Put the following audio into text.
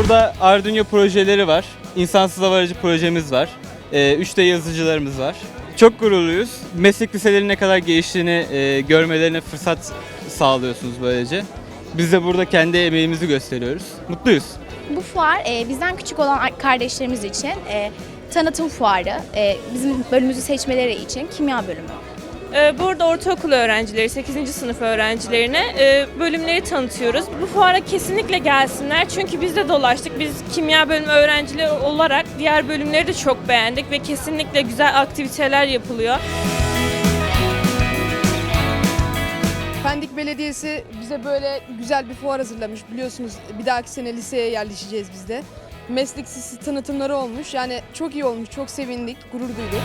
Burada Arduino projeleri var. İnsansız hava aracı projemiz var. Ee, 3D yazıcılarımız var. Çok gururluyuz. Meslek liselerinin ne kadar geliştiğini e, görmelerine fırsat sağlıyorsunuz böylece. Biz de burada kendi emeğimizi gösteriyoruz. Mutluyuz. Bu fuar e, bizden küçük olan kardeşlerimiz için e, tanıtım fuarı, e, bizim bölümümüzü seçmeleri için kimya bölümü. Ee, Burada ortaokul öğrencileri, 8. sınıf öğrencilerine e, bölümleri tanıtıyoruz. Bu fuara kesinlikle gelsinler çünkü biz de dolaştık. Biz kimya bölümü öğrencileri olarak diğer bölümleri de çok beğendik ve kesinlikle güzel aktiviteler yapılıyor. Pendik Belediyesi bize böyle güzel bir fuar hazırlamış. Biliyorsunuz bir dahaki sene liseye yerleşeceğiz biz de. Meslek tanıtımları olmuş. Yani çok iyi olmuş, çok sevindik, gurur duyduk.